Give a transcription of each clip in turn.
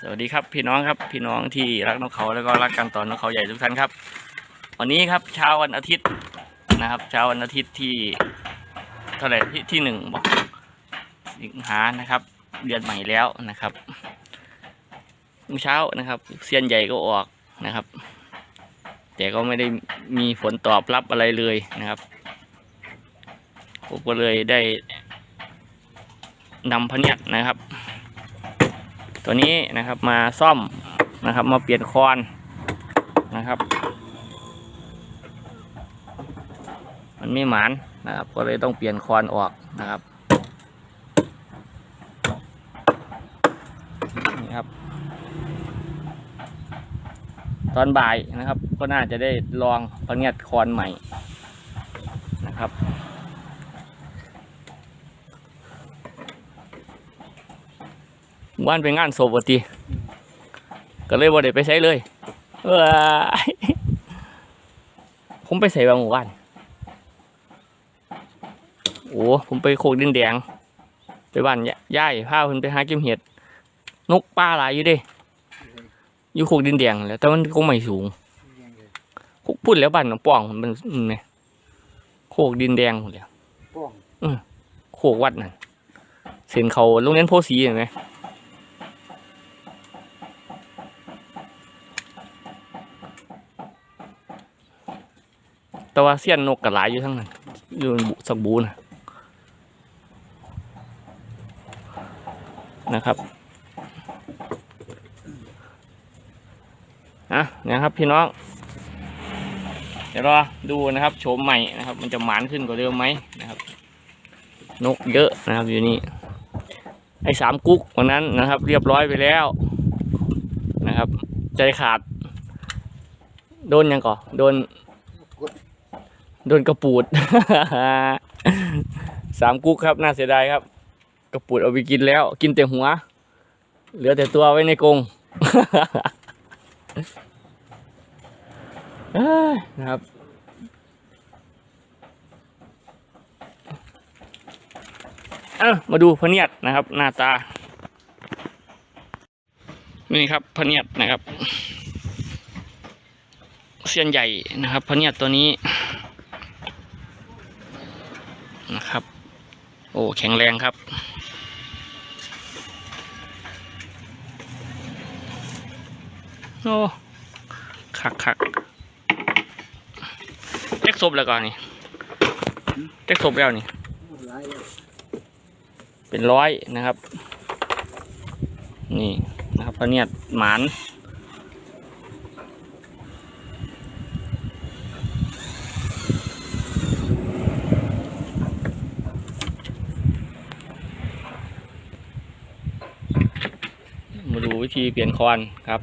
สวัสดีครับพี่น้องครับพี่น้องที่รักนกเขาแล้วก็รักการต่อนกเขาใหญ่ทุกท่านครับ วันนี้ครับเช้าวันอาทิตย์นะครับเช้าวันอาทิตย์ที่เท่าไหร่ที่ที่หนึ่งบอกสิงหานะครับเดือนใหม่แล้วนะครับเมื่อเช้านะครับเซียนใหญ่ก็ออกนะครับ แต่ก็ไม่ได้มีผลตอบรับอะไรเลยนะครับผมก็เลยได้นำพเนียดนะครับ ตัวนี้นะครับมาซ่อมนะครับ มาเปลี่ยนคอนนะครับ มันไม่หมานนะครับ ก็เลยต้องเปลี่ยนคอนออกนะครับนี่ครับ ตอนบ่ายนะครับ ก็น่าจะได้ลองพะเนียดคอนใหม่นะครับ ว่านไปงานศพวะทีก็เลยบ่ได้ไปใช้เลยเอ้ยผมไปใส่บางหมู่บ้านโอ้ผมไปโคกดินแดง ไปบ้านยย่ายพาเพิ่นไปหาเก็บเห็ด นกปลาหลายอยู่เด้ อยู่โคกดินแดงแหล้วแต่มันคงไม่สูงพูดแล้วบ้านหนองป่องมันมันไงโคกดินแดงหมดแล้วป้องโคกวัดนั่นเส้นเขาโรงเรียนโพสีเห็นไหม แต่ว่าเสี้ยนนกกระหลายอยู่ทั้งนั้นอยู่สักบูนะนะครับอะนะครับพี่น้อง เดี๋ยวรอดูนะครับโฉมใหม่นะครับ มันจะหมานขึ้นกว่าเดิมไหมนะครับ นกเยอะนะครับอยู่นี่ไอ้สามกุ๊กวันนั้นนะครับ เรียบร้อยไปแล้วนะครับ ใจขาด โดนยังก่อโดน โดนกระปูด สามกุ๊กครับน่าเสียดายครับ กระปูดเอาไปกินแล้ว กินแต่หัว เหลือแต่ตัวไว้ในกรงนะครับเอ้ามาดูพเนียดนะครับ หน้าตา นี่ครับพเนียดนะครับ เสียนใหญ่นะครับพเนียดตัวนี้ นะครับ โอ้แข็งแรงครับ โอ้คักคักเจ็กศพแล้วก่อนนี่เจ็กศพแล้วนี่ เป็นร้อยนะครับ นี่นะครับพระเนียดหมาน วิธีเปลี่ยนคอนครับ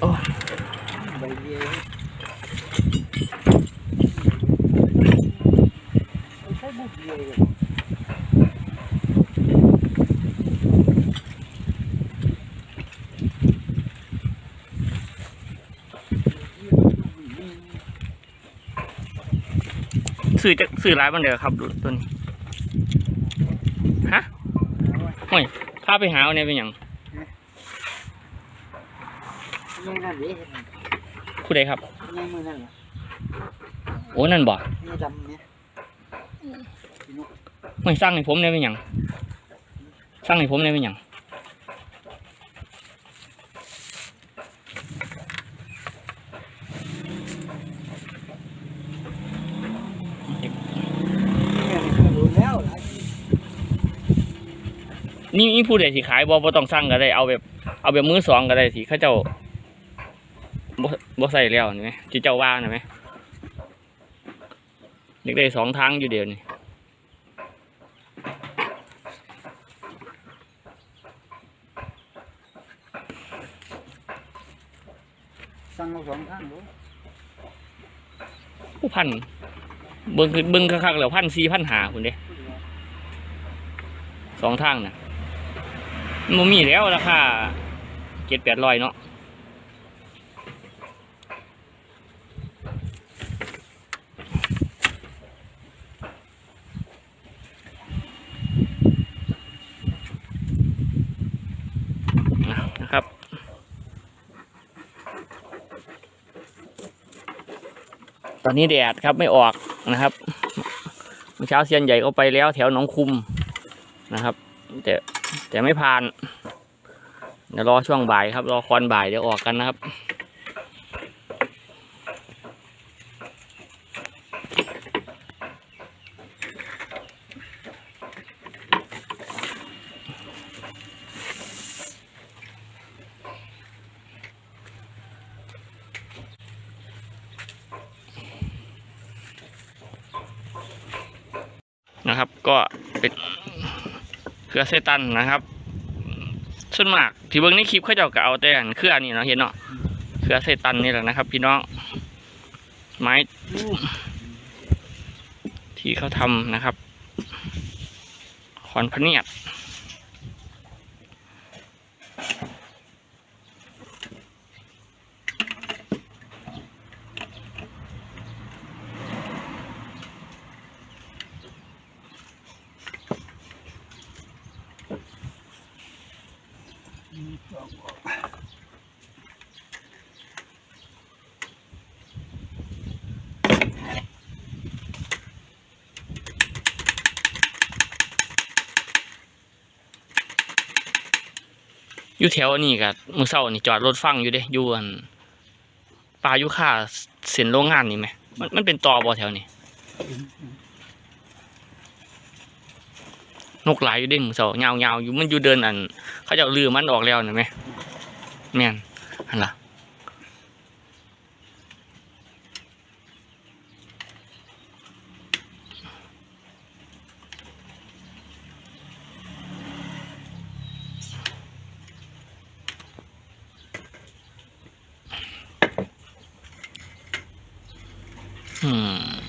โอ้ยใช่บุกเดียวเลยสื่อจะสื่อร้ายบ้างเดี๋ยวครับดูตัวนี้ฮะ ห่วยพาไปหาเอาเนี่ยเป็นอย่างยังนั่นดิผู้ใดครับยังมือนั่นเหรอโอ้นั่นบ่นี่ดำเนี่ยไม่สร้างให้ผมเนี่ยเป็นอย่างสร้างให้ผมเนี่ยเป็นอย่าง เนี่ยรู้แล้วหลาย นี่นี่ผู้ใดสิขายบ่บ่ต้องสร้างก็ได้เอาแบบ เอาแบบมือสองก็ได้สิเขาเจ้าบ่บ่ใส่แล้วนี่ไหมที่เจ้าว่านี่ไหมเด็กได้สองทางอยู่เดียวนี่สั่งเอาสองข้างดูผู้พันเบิ่งคือเบิ่งคักๆแล้วพันสี่พันหาคุณเด้สองทางน่ะ มมีแล้วราคาเจ็ดแปดร้อยเนาะนะครับตอนนี้แดดครับไม่ออกนะครับเมื่อเช้าเซียนใหญ่เก็ไปแล้วแถวหนองคุมนะครับแต่ แต่ไม่ผ่าน เดี๋ยวรอช่วงบ่ายครับ รอคอนบ่ายเดี๋ยวออกกันนะครับ นะครับก็ เครือเซตันนะครับ ส่วนมากที่เบิ้งในคลิปเขาเจ้าก็เอาแต่อันเครือนี่เนาะเห็นเนาะเครือเซตันนี่แหละนะครับ พี่น้อง ไม้ ที่เขาทำนะครับ ขอนพเนียด อยู่แถวนี้กับมือเศร้านี่จอดรถฟังอยู่เด้อยู่อันปลายุค่าเส้นโรงงานนี่ไหมมันมันเป็นตอบ่แถวนี้นกหลายอยู่เด้มือเศร้าเงาเงาอยู่มันอยู่เดินอัน เขาจะลือมันออกแล้วนะไหมแม่นอันล่ะ อืม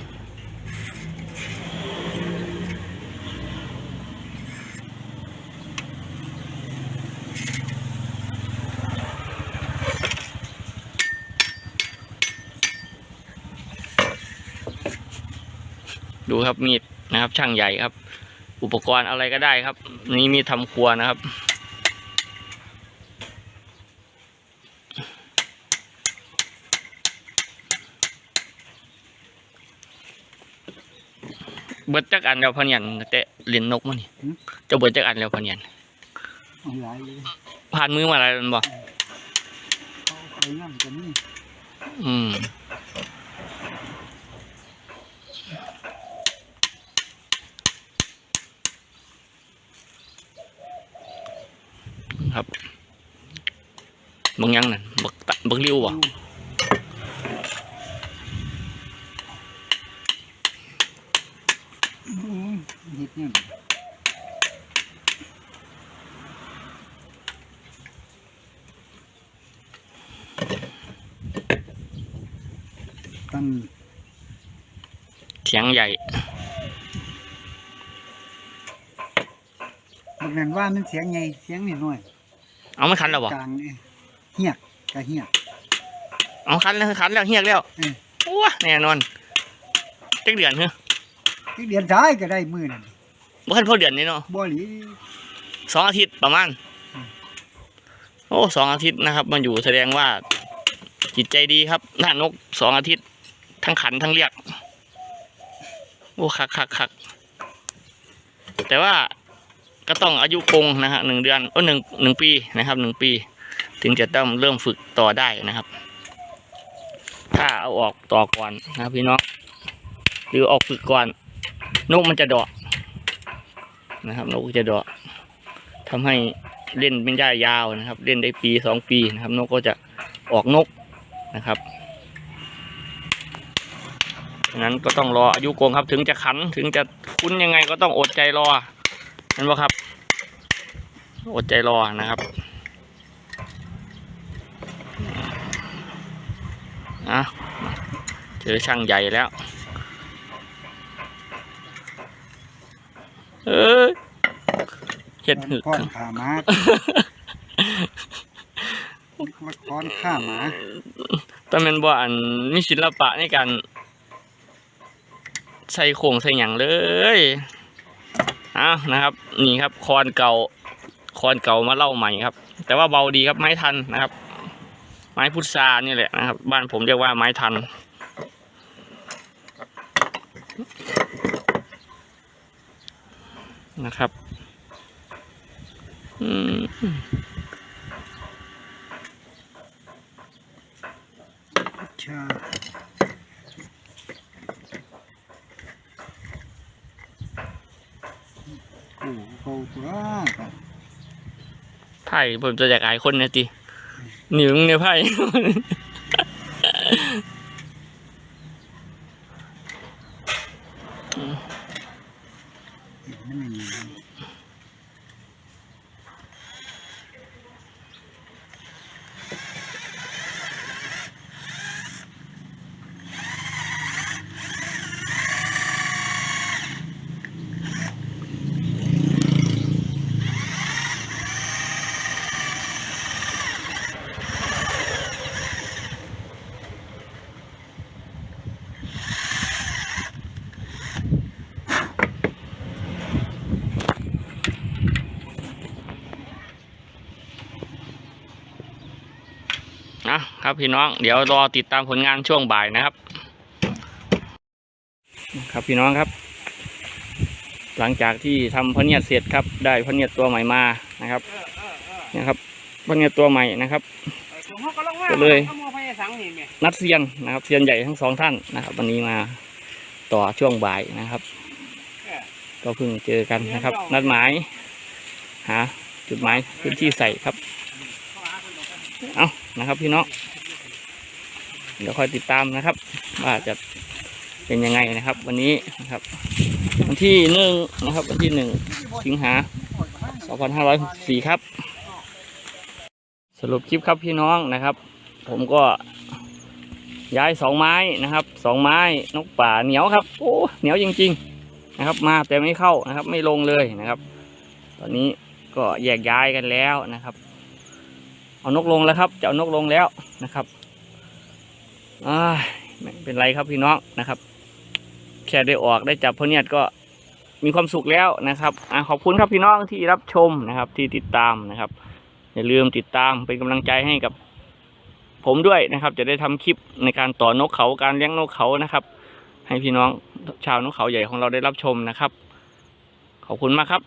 ดูครับมีดนะครับช่างใหญ่ครับ อุปกรณ์อะไรก็ได้ครับ นี่มีดทำครัวนะครับ เบิดจักอันแล้วพะเนียนแต่เรียนนกมันนี่เจะเบิดจักอันแล้วพะเนียนเอาหลายเลยผ่านมือมาอะไรมันบอกเขาไปนั่งกันนี่อืมครับเบางยังนั่นบักตะบักริ้วบ่อืมเฮ็ดเนี่ย ตั้งเสียงใหญ่บักนั้นว่ามันเสียงไงเสียงนิดหน่อย เอาไม่คันแล้วบ่กลางนี่เฮียกกะเฮียกเอาคันแล้วคันแล้วเฮียกแล้วอืมว้าแน่นอนจักเดือนเหรอที่เดือนท้ายก็ได้มื้อนั่นบ่คันพอเดือนนี่เนาะบ่หลี สองอาทิตย์ประมาณ อืม โอ้สองอาทิตย์นะครับ มันอยู่แสดงว่าจิตใจดีครับหน้านกสองอาทิตย์ ทั้งขันทั้งเรียกโอ้คักคักคักแต่ว่าก็ต้องอายุกงนะฮะหนึ่งเดือนโอ้หนึ่งหนึ่งปีนะครับหนึ่งปี ถึงจะต้องเริ่มฝึกต่อได้นะครับ ถ้าเอาออกต่อก่อนนะครับพี่น้องหรือออกฝึกก่อน นกมันจะเดาะนะครับนกจะเดาะทำให้เล่นเป็นได้ยาวนะครับ เล่นได้ปีสองปีนะครับ นกก็จะออกนกนะครับ ฉะนั้นก็ต้องรออายุกงครับ ถึงจะขันถึงจะคุ้นยังไงก็ต้องอดใจรอนั่นว่าครับ อดใจรอนะครับอะเจอช่างใหญ่แล้ว เอ้ยเห็ดหึกค้อนขาหมาละครฆ่าหมาตอนเป็นบ่อันมีศิลปะในการ ใส่โครงใส่หยังเลยอ้าวนะครับ นี่ครับคอนเก่าคอนเก่ามาเล่าใหม่ครับ แต่ว่าเบาดีครับไม้ทันนะครับ ไม้พุทรานี่แหละนะครับ บ้านผมเรียกว่าไม้ทันนะครับอืมชาโอ้ เขาตัวกันไพ่ผมจะอยากอายคนนะจีหนิวเนี่ยไพ่ ครับพี่น้องเดี๋ยวรอติดตามผลงานช่วงบ่ายนะครับ ครับพี่น้องครับ หลังจากที่ทำพเนียดเสร็จครับ ได้พเนียดตัวใหม่มานะครับเนี่ยครับพเนียดตัวใหม่นะครับก็เลยนัดเซียนนะครับเซียนใหญ่ทั้งสองท่านนะครับ วันนี้มาต่อช่วงบ่ายนะครับ ก็เพิ่งเจอกันนะครับ นัดหมายหาจุดหมายพื้นที่ใส่ครับ เอานะครับพี่น้อง เดี๋ยวคอยติดตามนะครับ ว่าจะเป็นยังไงนะครับ วันนี้นะครับ วันที่หนึ่งนะครับ วันที่หนึ่งสิงหาสองพันห้าร้อยสี่ครับ สรุปคลิปครับพี่น้องนะครับ ผมก็ย้ายสองไม้นะครับสองไม้นกป่าเหนียวครับโอ้เหนียวจริง ๆนะครับ มาแต่ไม่เข้านะครับ ไม่ลงเลยนะครับ ตอนนี้ก็แยกย้ายกันแล้วนะครับ เอานกลงแล้วครับจะเอานกลงแล้วนะครับ อ่าไม่เป็นไรครับพี่น้องนะครับ แค่ได้ออกได้จับพะเนียดก็มีความสุขแล้วนะครับอขอบคุณครับพี่น้องที่รับชมนะครับ ที่ติดตามนะครับ อย่าลืมติดตามเป็นกำลังใจให้กับ ผมด้วยนะครับ จะได้ทำคลิปในการต่อนกเขาการเลี้ยงนกเขานะครับ ให้พี่น้องชาวนกเขาใหญ่ของเราได้รับชมนะครับ ขอบคุณมากครับ